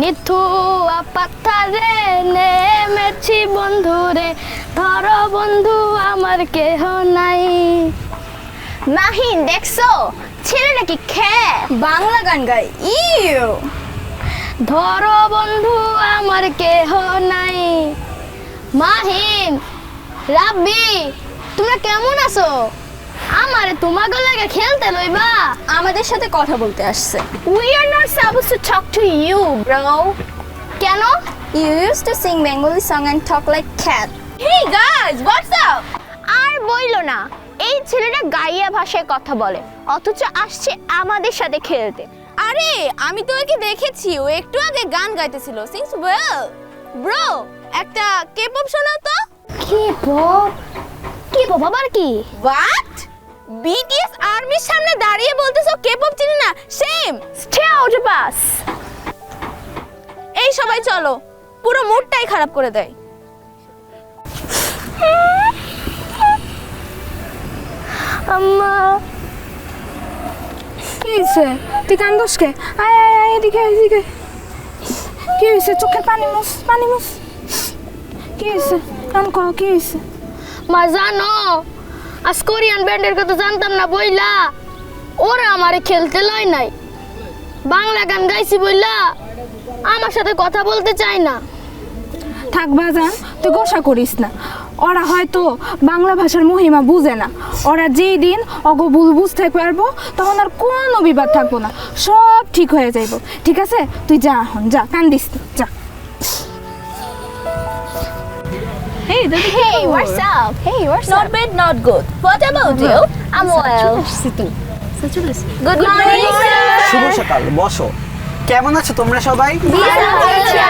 নিথু পাথারে নেমেছি বন্ধুরে। ধর বন্ধু আমার কেহ নাই। মাহিন দেখছ? ছেলেটা কি খেয়ে বাংলা গান গায়। ইউ। ধর বন্ধু আমার কেহ নাই। মাহিন রাব্বি তোমরা কেমন আছো? আমারে তোমাকে লাগে খেলতে লইবা। আমাদের সাথে কথা বলতে আসছে। We are not supposed to talk to you bro কেন? You use to sing Bengali song and talk like cat hey guys what's up আর বইলো না এই ছেলেটা গাইয়া ভাষায় কথা বলে অথচ আসছে আমাদের সাথে খেলতে। আরে আমি তো ওকে দেখেছি ও একটু আগে গান গাইতেছিল সিংস ওয়েল ব্রো একটা কে পপ শোনাও তো। কি পপ কি পপ আবার কি? হোয়াট বিটিএস আর্মির সামনে দাঁড়িয়ে বলতেছো কে পপ চিনি না? Same stay out of us এই সবাই চলো পুরো মুডটাই খারাপ করে দেয়। আম্মা। কি হয়েছে তুই কান্দোস কে আয় আয় আয় এদিকে এদিকে। কি হয়েছে চোখের পানি মুস পানি মুস কি হয়েছে এমন কও কি হয়েছে মা জানো আজ কোরিয়ান ব্যান্ডের কথা জানতাম না বইলা। ওরা আমারে খেলতে লয় নাই। বাংলা গান গাইছি বইলা, আমার সাথে কথা বলতে চায় না। থাক বাজান, তুই গোসা করিস না। ওরা হয়তো বাংলা ভাষার মহিমা বুঝে না। ওরা যেই দিন অগ বুঝতে পারব, তখন আর কোনো বিবাদ থাকব না। সব ঠিক হয়ে যাইব। ঠিক আছে? তুই যা এখন, যা, কান্দিস যা। Hey, what's up? Hey, what's not up? Bad not good what about you I'm well. Good morning শুভ সকাল বসো। কেমন আছো তোমরা সবাই?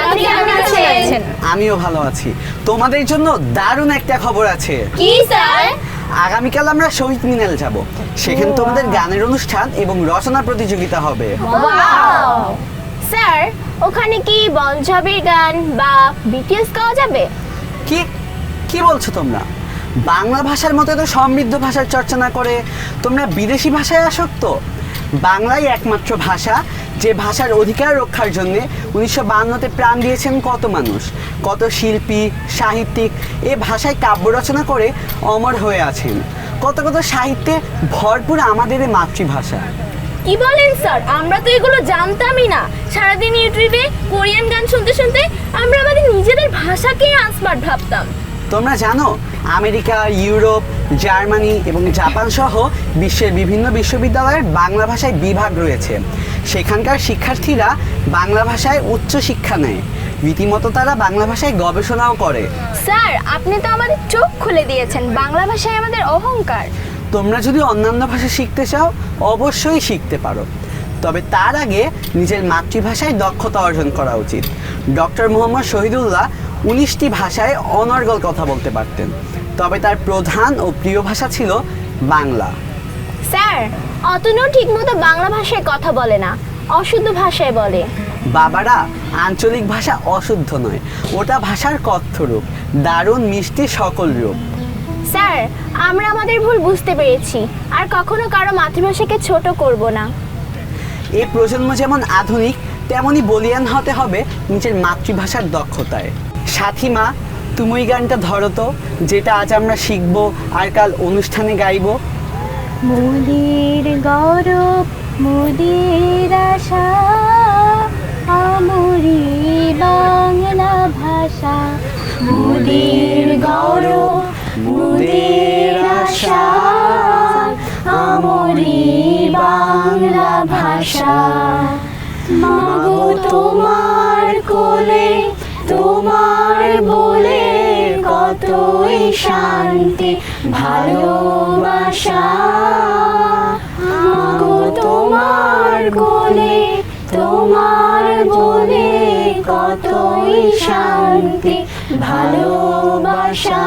আপনি কেমন আছেন? আমিও ভালো আছি। তোমাদের জন্য দারুণ একটা খবর আছে। কি স্যার? আগামীকাল আমরা শহীদ মিনাল যাব। সেখানে তোমাদের গানের অনুষ্ঠান এবং রচনা প্রতিযোগিতা হবে। স্যার ওখানে কি বন ছবির গান বা বিটিএস গাওয়া যাবে? কি? কি বলছো তোমরা? বাংলা ভাষার মতো এত সমৃদ্ধ ভাষার চর্চা না করে তোমরা বিদেশি ভাষায় আসক্ত? বাংলাই একমাত্র ভাষা যে ভাষার অধিকার রক্ষার জন্য উনিশশো বান্নতে প্রাণ দিয়েছেন কত মানুষ? কত শিল্পী, সাহিত্যিক, এ ভাষায় কাব্য রচনা করে অমর হয়ে আছেন। কত কত সাহিত্যে ভরপুর আমাদের মাতৃভাষা। কি বলেন স্যার? আমরা তো এগুলো জানতামই না। সারাদিন ইউটিউবে কোরিয়ান গান শুনতে শুনতে আমরা আমাদের নিজেদের ভাষাকেই আনস্মার্ট ভাবতাম। তোমরা জানো আমেরিকা ইউরোপ জার্মানি এবং জাপান সহ বিশ্বের বিভিন্ন বিশ্ববিদ্যালয়ের বাংলা ভাষায় বিভাগ রয়েছে। সেখানকার শিক্ষার্থীরা বাংলা ভাষায় উচ্চ শিক্ষা নেয়। রীতিমতো তারা বাংলা ভাষায় গবেষণাও করে। স্যার আপনি তো আমাদের চোখ খুলে দিয়েছেন। বাংলা ভাষায় আমাদের অহংকার। তোমরা যদি অন্যান্য ভাষা শিখতে চাও অবশ্যই শিখতে পারো। তবে তার আগে নিজের মাতৃভাষায় দক্ষতা অর্জন করা উচিত। ডক্টর মোহাম্মদ শহীদুল্লাহ উনিশটি ভাষায় অনর্গল কথা বলতে পারতেন। তবে তার প্রধান ও প্রিয় ভাষা ছিল বাংলা। স্যার অতনু ঠিকমতো বাংলা ভাষায় কথা বলে না অশুদ্ধ ভাষায় বলে। বাবারা আঞ্চলিক ভাষা অশুদ্ধ নয় ওটা ভাষার কথ্য রূপ দারুণ মিষ্টি সকল রূপ। স্যার আমরা আমাদের ভুল বুঝতে পেরেছি আর কখনো কারও মাতৃভাষাকে ছোট করব না। এই প্রজন্ম যেমন আধুনিক তেমনই বলিয়ান হতে হবে নিজের মাতৃভাষার দক্ষতায়। সাথীমা তুমি ওই গানটা ধরো তো, যেটা আজ আমরা শিখব আর কাল অনুষ্ঠানে গাইব। মোদির গৌরব, মোদির আশা, আমরি বাংলা ভাষা। মোদির গৌরব, মোদির আশা, আমরি বাংলা ভাষা। মাগো তোমার কোলে তোমার বলে কতই শান্তি ভালোবাসা। তোমার কোলে তোমার বলে কতই শান্তি ভালোবাসা।